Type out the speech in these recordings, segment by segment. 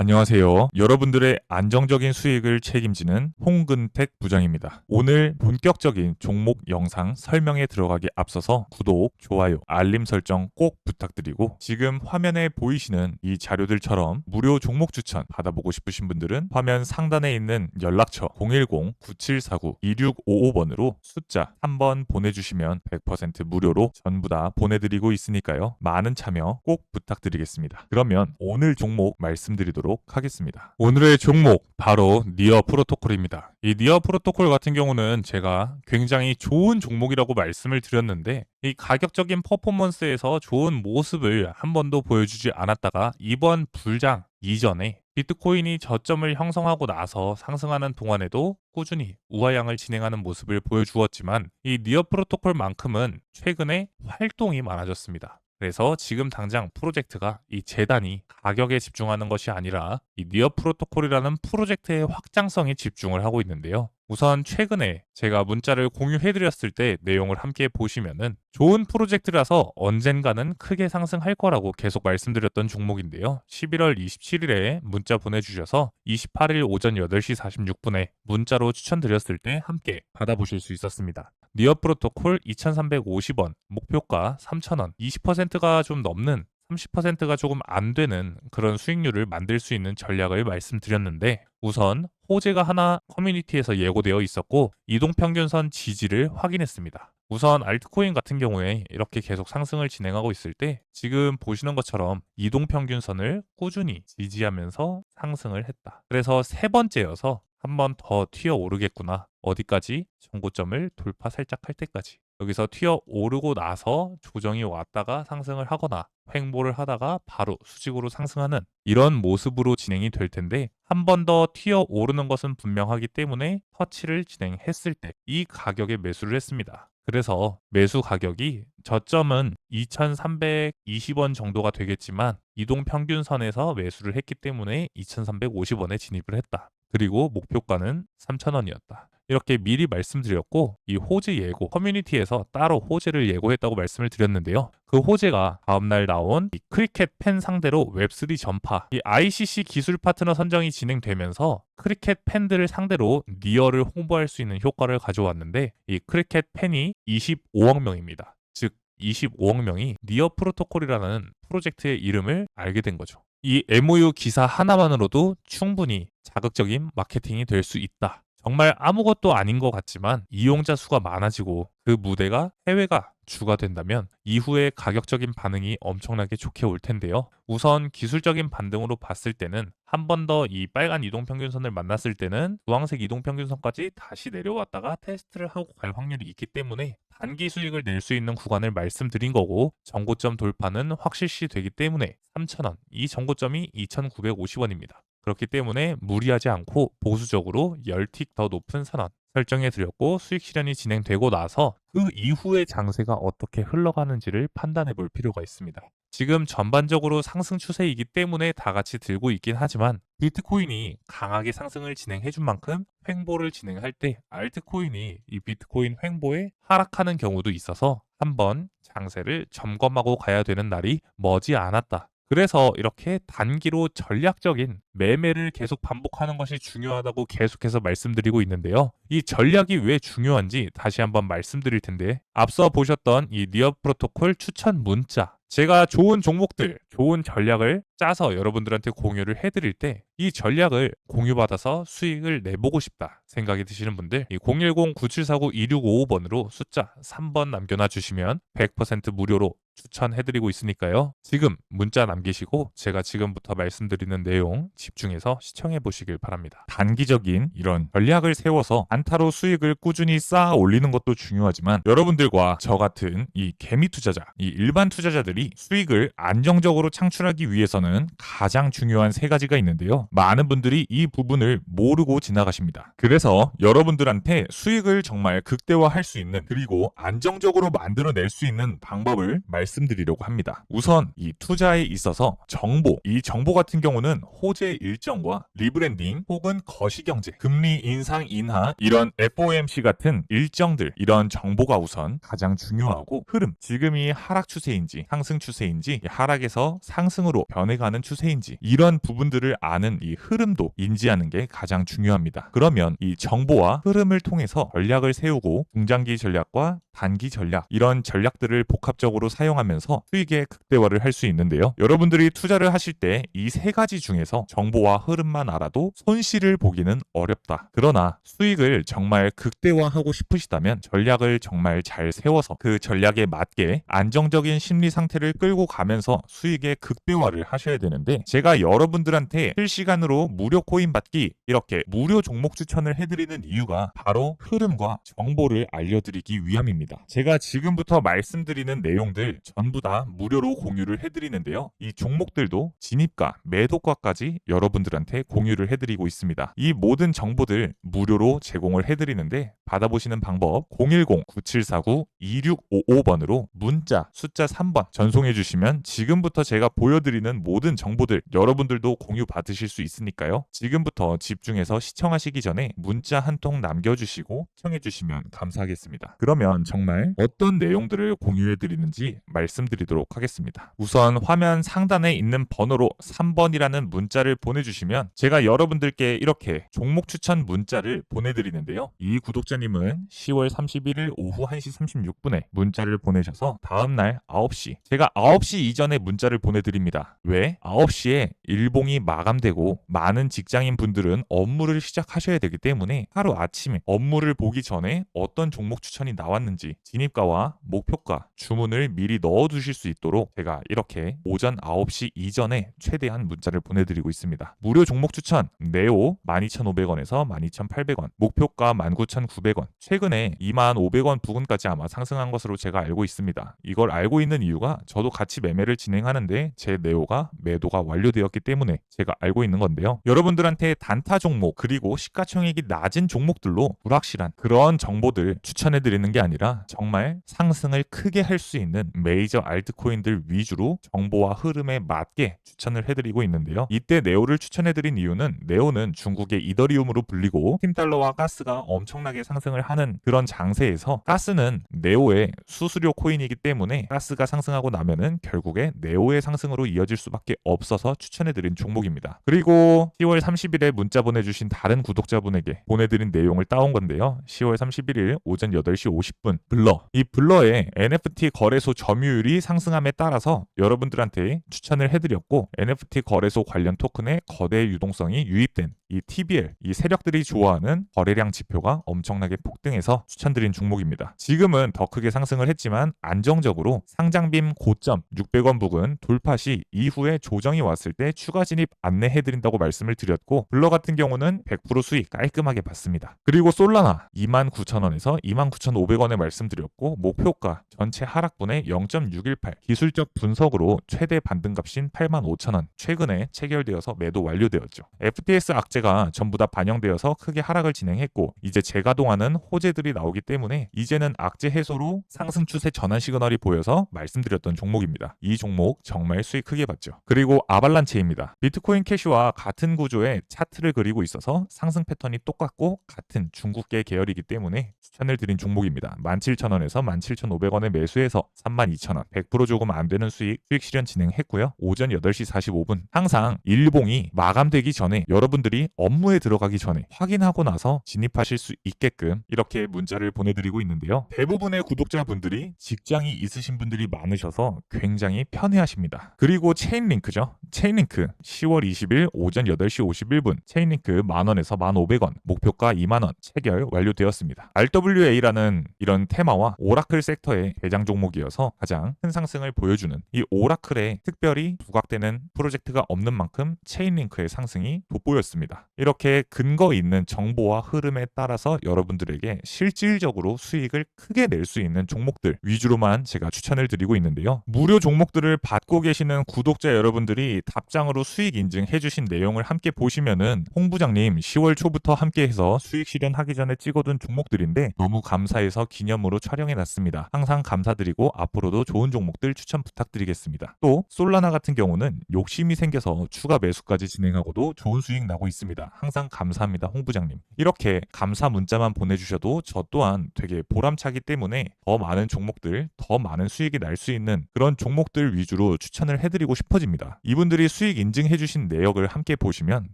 안녕하세요. 여러분들의 안정적인 수익을 책임지는 홍근택 부장입니다. 오늘 본격적인 종목 영상 설명에 들어가기 앞서서 구독, 좋아요, 알림 설정 꼭 부탁드리고 지금 화면에 보이시는 이 자료들처럼 무료 종목 추천 받아보고 싶으신 분들은 화면 상단에 있는 연락처 010-9749-2655번으로 숫자 한번 보내주시면 100% 무료로 전부 다 보내드리고 있으니까요. 많은 참여 꼭 부탁드리겠습니다. 그러면 오늘 종목 말씀드리도록 하겠습니다. 오늘의 종목 바로 니어 프로토콜입니다. 이 니어 프로토콜 같은 경우는 제가 굉장히 좋은 종목이라고 말씀을 드렸는데 이 가격적인 퍼포먼스에서 좋은 모습을 한 번도 보여주지 않았다가 이번 불장 이전에 비트코인이 저점을 형성하고 나서 상승하는 동안에도 꾸준히 우하향을 진행하는 모습을 보여주었지만 이 니어 프로토콜만큼은 최근에 활동이 많아졌습니다. 그래서 지금 당장 프로젝트가 이 재단이 가격에 집중하는 것이 아니라 이 니어 프로토콜이라는 프로젝트의 확장성에 집중을 하고 있는데요. 우선 최근에 제가 문자를 공유해드렸을 때 내용을 함께 보시면은 좋은 프로젝트라서 언젠가는 크게 상승할 거라고 계속 말씀드렸던 종목인데요. 11월 27일에 문자 보내주셔서 28일 오전 8시 46분에 문자로 추천드렸을 때 함께 받아보실 수 있었습니다. 니어 프로토콜 2350원, 목표가 3000원, 20%가 좀 넘는 30%가 조금 안 되는 그런 수익률을 만들 수 있는 전략을 말씀드렸는데 우선 호재가 하나 커뮤니티에서 예고되어 있었고 이동평균선 지지를 확인했습니다. 우선 알트코인 같은 경우에 이렇게 계속 상승을 진행하고 있을 때 지금 보시는 것처럼 이동평균선을 꾸준히 지지하면서 상승을 했다. 그래서 세 번째여서 한 번 더 튀어 오르겠구나. 어디까지? 전고점을 돌파 살짝 할 때까지. 여기서 튀어 오르고 나서 조정이 왔다가 상승을 하거나 횡보를 하다가 바로 수직으로 상승하는 이런 모습으로 진행이 될 텐데 한 번 더 튀어 오르는 것은 분명하기 때문에 터치를 진행했을 때 이 가격에 매수를 했습니다. 그래서 매수 가격이 저점은 2,320원 정도가 되겠지만 이동 평균선에서 매수를 했기 때문에 2,350원에 진입을 했다. 그리고 목표가는 3,000원이었다. 이렇게 미리 말씀드렸고 이 호재 예고 커뮤니티에서 따로 호재를 예고했다고 말씀을 드렸는데요. 그 호재가 다음날 나온 이 크리켓 팬 상대로 웹3 전파 이 ICC 기술 파트너 선정이 진행되면서 크리켓 팬들을 상대로 니어를 홍보할 수 있는 효과를 가져왔는데 이 크리켓 팬이 25억 명입니다. 즉 25억 명이 니어 프로토콜이라는 프로젝트의 이름을 알게 된 거죠. 이 MOU 기사 하나만으로도 충분히 자극적인 마케팅이 될 수 있다. 정말 아무것도 아닌 것 같지만 이용자 수가 많아지고 그 무대가 해외가 주가 된다면 이후에 가격적인 반응이 엄청나게 좋게 올 텐데요. 우선 기술적인 반등으로 봤을 때는 한 번 더 이 빨간 이동평균선을 만났을 때는 주황색 이동평균선까지 다시 내려왔다가 테스트를 하고 갈 확률이 있기 때문에 단기 수익을 낼 수 있는 구간을 말씀드린 거고 정고점 돌파는 확실시 되기 때문에 3,000원, 이 정고점이 2,950원입니다. 그렇기 때문에 무리하지 않고 보수적으로 10틱 더 높은 선언 설정해 드렸고 수익 실현이 진행되고 나서 그 이후의 장세가 어떻게 흘러가는지를 판단해 볼 필요가 있습니다. 지금 전반적으로 상승 추세이기 때문에 다 같이 들고 있긴 하지만 비트코인이 강하게 상승을 진행해 준 만큼 횡보를 진행할 때 알트코인이 이 비트코인 횡보에 하락하는 경우도 있어서 한번 장세를 점검하고 가야 되는 날이 머지 않았다. 그래서 이렇게 단기로 전략적인 매매를 계속 반복하는 것이 중요하다고 계속해서 말씀드리고 있는데요. 이 전략이 왜 중요한지 다시 한번 말씀드릴 텐데 앞서 보셨던 이 니어 프로토콜 추천 문자 제가 좋은 종목들, 좋은 전략을 짜서 여러분들한테 공유를 해드릴 때 이 전략을 공유받아서 수익을 내보고 싶다 생각이 드시는 분들 이 010-9749-2655번으로 숫자 3번 남겨놔 주시면 100% 무료로 추천해드리고 있으니까요. 지금 문자 남기시고 제가 지금부터 말씀드리는 내용 집중해서 시청해 보시길 바랍니다. 단기적인 이런 전략을 세워서 안타로 수익을 꾸준히 쌓아 올리는 것도 중요하지만 여러분들과 저 같은 이 개미 투자자, 이 일반 투자자들이 수익을 안정적으로 창출하기 위해서는 가장 중요한 세 가지가 있는데요. 많은 분들이 이 부분을 모르고 지나가십니다. 그래서 여러분들한테 수익을 정말 극대화할 수 있는 그리고 안정적으로 만들어낼 수 있는 방법을 말씀 말씀드리려고 합니다. 우선 이 투자에 있어서 정보, 이 정보 같은 경우는 호재 일정과 리브랜딩 혹은 거시경제, 금리 인상 인하 이런 FOMC 같은 일정들 이런 정보가 우선 가장 중요하고 흐름, 지금이 하락 추세인지 상승 추세인지 하락에서 상승으로 변해가는 추세인지 이런 부분들을 아는 이 흐름도 인지하는 게 가장 중요합니다. 그러면 이 정보와 흐름을 통해서 전략을 세우고 중장기 전략과 단기 전략 이런 전략들을 복합적으로 사용하 면서 수익의 극대화를 할 수 있는데요. 여러분들이 투자를 하실 때 이 세 가지 중에서 정보와 흐름만 알아도 손실을 보기는 어렵다. 그러나 수익을 정말 극대화하고 싶으시다면 전략을 정말 잘 세워서 그 전략에 맞게 안정적인 심리 상태를 끌고 가면서 수익의 극대화를 하셔야 되는데 제가 여러분들한테 실시간으로 무료 코인 받기 이렇게 무료 종목 추천을 해드리는 이유가 바로 흐름과 정보를 알려드리기 위함입니다. 제가 지금부터 말씀드리는 내용들 전부 다 무료로 공유를 해드리는데요. 이 종목들도 진입가, 매도가까지 여러분들한테 공유를 해드리고 있습니다. 이 모든 정보들 무료로 제공을 해드리는데 받아보시는 방법 010-9749-2655번으로 문자 숫자 3번 전송해 주시면 지금부터 제가 보여드리는 모든 정보들 여러분들도 공유 받으실 수 있으니까요. 지금부터 집중해서 시청하시기 전에 문자 한 통 남겨주시고 시청해 주시면 감사하겠습니다. 그러면 정말 어떤 내용들을 공유해 드리는지 말씀드리도록 하겠습니다. 우선 화면 상단에 있는 번호로 3번이라는 문자를 보내주시면 제가 여러분들께 이렇게 종목 추천 문자를 보내드리는데요. 이 구독자 님은 10월 31일 오후 1시 36분에 문자를 보내셔서 다음날 9시 제가 9시 이전에 문자를 보내드립니다. 왜? 9시에 일봉이 마감되고 많은 직장인 분들은 업무를 시작하셔야 되기 때문에 하루 아침에 업무를 보기 전에 어떤 종목 추천이 나왔는지 진입가와 목표가 주문을 미리 넣어두실 수 있도록 제가 이렇게 오전 9시 이전에 최대한 문자를 보내드리고 있습니다. 무료 종목 추천 네오 12,500원에서 12,800원 목표가 19,900원 최근에 25,500원 부근까지 아마 상승한 것으로 제가 알고 있습니다. 이걸 알고 있는 이유가 저도 같이 매매를 진행하는데 제 네오가 매도가 완료되었기 때문에 제가 알고 있는 건데요. 여러분들한테 단타 종목 그리고 시가총액이 낮은 종목들로 불확실한 그런 정보들 추천해 드리는 게 아니라 정말 상승을 크게 할 수 있는 메이저 알트코인들 위주로 정보와 흐름에 맞게 추천을 해드리고 있는데요. 이때 네오를 추천해 드린 이유는 네오는 중국의 이더리움으로 불리고 팀달러와 가스가 엄청나게 상승 을 하는 그런 장세에서 가스는 네오의 수수료 코인이기 때문에 가스가 상승하고 나면은 결국에 네오의 상승으로 이어질 수밖에 없어서 추천해드린 종목입니다. 그리고 10월 30일에 문자 보내주신 다른 구독자분에게 보내드린 내용을 따온 건데요. 10월 31일 오전 8시 50분 블러 이 블러의 NFT 거래소 점유율이 상승함에 따라서 여러분들한테 추천을 해드렸고 NFT 거래소 관련 토큰의 거대 유동성이 유입된 이 TBL 이 세력들이 좋아하는 거래량 지표가 엄청나게 폭등해서 추천드린 종목입니다. 지금은 더 크게 상승을 했지만 안정적으로 상장빔 고점 600원 부근 돌파 시 이후에 조정이 왔을 때 추가 진입 안내해드린다고 말씀을 드렸고 블러 같은 경우는 100% 수익 깔끔하게 받습니다. 그리고 솔라나 29,000원에서 29,500원에 말씀드렸고 목표가 전체 하락분의 0.618 기술적 분석으로 최대 반등값인 85,000원 최근에 체결되어서 매도 완료되었죠. FTS 악재 가 전부 다 반영되어서 크게 하락을 진행했고 이제 재가동하는 호재들이 나오기 때문에 이제는 악재 해소로 상승 추세 전환 시그널이 보여서 말씀드렸던 종목입니다. 이 종목 정말 수익 크게 봤죠. 그리고 아발란체입니다. 비트코인 캐시와 같은 구조의 차트를 그리고 있어서 상승 패턴이 똑같고 같은 중국계 계열이기 때문에 추천을 드린 종목입니다. 17,000원에서 17,500원에 매수해서 32,000원 100% 조금 안 되는 수익 수익 실현 진행했고요. 오전 8시 45분 항상 일봉이 마감되기 전에 여러분들이 업무에 들어가기 전에 확인하고 나서 진입하실 수 있게끔 이렇게 문자를 보내드리고 있는데요. 대부분의 구독자분들이 직장이 있으신 분들이 많으셔서 굉장히 편해하십니다. 그리고 체인 링크죠. 체인링크 10월 20일 오전 8시 51분 체인링크 만원에서 1,500원 목표가 2만원 체결 완료되었습니다. RWA라는 이런 테마와 오라클 섹터의 대장 종목이어서 가장 큰 상승을 보여주는 이 오라클에 특별히 부각되는 프로젝트가 없는 만큼 체인링크의 상승이 돋보였습니다. 이렇게 근거 있는 정보와 흐름에 따라서 여러분들에게 실질적으로 수익을 크게 낼 수 있는 종목들 위주로만 제가 추천을 드리고 있는데요. 무료 종목들을 받고 계시는 구독자 여러분들이 답장으로 수익 인증해 주신 내용을 함께 보시면은 홍 부장님 10월 초부터 함께 해서 수익 실현하기 전에 찍어둔 종목들인데 너무 감사해서 기념으로 촬영해 놨습니다. 항상 감사드리고 앞으로도 좋은 종목들 추천 부탁드리겠습니다. 또 솔라나 같은 경우는 욕심이 생겨서 추가 매수까지 진행하고도 좋은 수익 나고 있습니다. 항상 감사합니다. 홍 부장님. 이렇게 감사 문자만 보내주셔도 저 또한 되게 보람차기 때문에 더 많은 종목들, 더 많은 수익이 날 수 있는 그런 종목들 위주로 추천을 해드리고 싶어집니다. 이분 들이 수익 인증해 주신 내역을 함께 보시면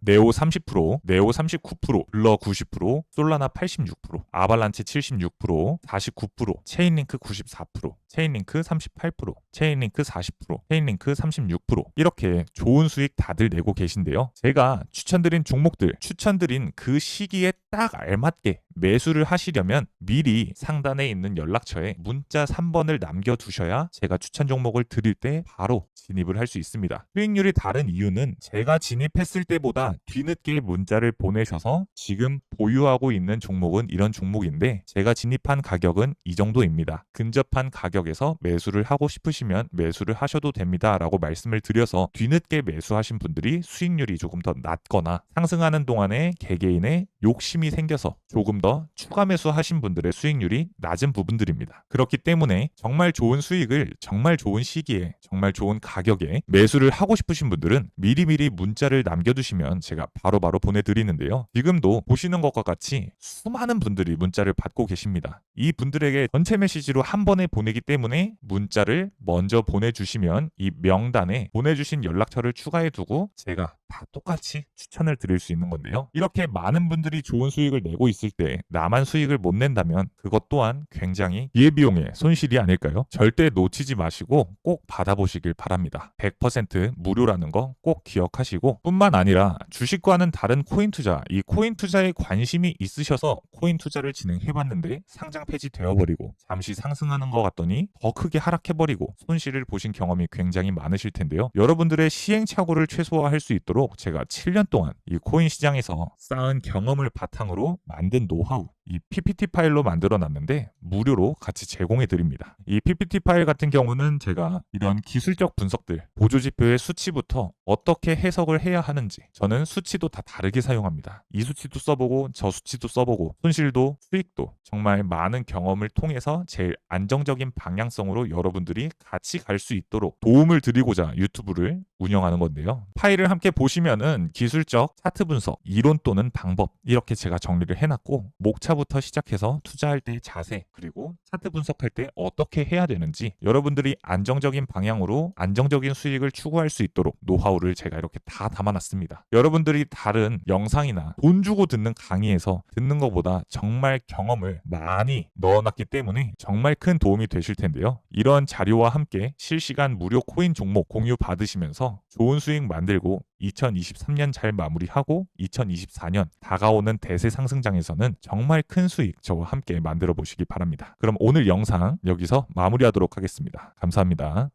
네오 30%, 네오 39%, 블러 90%, 솔라나 86%, 아발란체 76%, 49%, 체인링크 94%, 체인링크 38%, 체인링크 40%, 체인링크 36% 이렇게 좋은 수익 다들 내고 계신데요. 제가 추천드린 종목들, 추천드린 그 시기에 딱 알맞게 매수를 하시려면 미리 상단에 있는 연락처에 문자 3번을 남겨두셔야 제가 추천 종목을 드릴 때 바로 진입을 할 수 있습니다. 수익률 이 다른 이유는 제가 진입했을 때보다 뒤늦게 문자를 보내셔서 지금 보유하고 있는 종목은 이런 종목인데 제가 진입한 가격은 이 정도입니다. 근접한 가격에서 매수를 하고 싶으시면 매수를 하셔도 됩니다. 라고 말씀을 드려서 뒤늦게 매수하신 분들이 수익률이 조금 더 낮거나 상승하는 동안에 개개인의 욕심이 생겨서 조금 더 추가 매수하신 분들의 수익률이 낮은 부분들입니다. 그렇기 때문에 정말 좋은 수익을 정말 좋은 시기에 정말 좋은 가격에 매수를 하고 싶으신 분들은 미리미리 문자를 남겨두시면 제가 바로 바로 보내드리는데요. 지금도 보시는 것과 같이 수많은 분들이 문자를 받고 계십니다. 이 분들에게 전체 메시지로 한 번에 보내기 때문에 문자를 먼저 보내주시면 이 명단에 보내주신 연락처를 추가해두고 제가 다 똑같이 추천을 드릴 수 있는 건데요. 이렇게 많은 분들이 좋은 수익을 내고 있을 때 나만 수익을 못 낸다면 그것 또한 굉장히 기회비용의 손실이 아닐까요? 절대 놓치지 마시고 꼭 받아보시길 바랍니다. 100% 무료라는 거 꼭 기억하시고 뿐만 아니라 주식과는 다른 코인 투자, 이 코인 투자에 관심이 있으셔서 코인 투자를 진행해봤는데 상장 폐지 되어버리고 잠시 상승하는 것 같더니 더 크게 하락해버리고 손실을 보신 경험이 굉장히 많으실 텐데요. 여러분들의 시행착오를 최소화할 수 있도록 제가 7년 동안 이 코인 시장에서 쌓은 경험을 바탕으로 만든 노하우 이 PPT 파일로 만들어 놨는데 무료로 같이 제공해 드립니다. 이 PPT 파일 같은 경우는 제가 이런 기술적 분석들, 보조 지표의 수치부터 어떻게 해석을 해야 하는지 저는 수치도 다 다르게 사용합니다. 이 수치도 써보고 저 수치도 써보고 손실도 수익도 정말 많은 경험을 통해서 제일 안정적인 방향성으로 여러분들이 같이 갈 수 있도록 도움을 드리고자 유튜브를 운영하는 건데요. 파일을 함께 보시면은 기술적 차트 분석, 이론 또는 방법 이렇게 제가 정리를 해놨고 목차 부터 시작해서 투자할 때의 자세 그리고 차트 분석할 때 어떻게 해야 되는지 여러분들이 안정적인 방향으로 안정적인 수익을 추구할 수 있도록 노하우를 제가 이렇게 다 담아놨습니다. 여러분들이 다른 영상이나 돈 주고 듣는 강의에서 듣는 것보다 정말 경험을 많이 넣어놨기 때문에 정말 큰 도움이 되실 텐데요. 이런 자료와 함께 실시간 무료 코인 종목 공유 받으시면서 좋은 수익 만들고 2023년 잘 마무리하고 2024년 다가오는 대세 상승장에서는 정말 큰 수익 저와 함께 만들어 보시기 바랍니다. 그럼 오늘 영상 여기서 마무리하도록 하겠습니다. 감사합니다.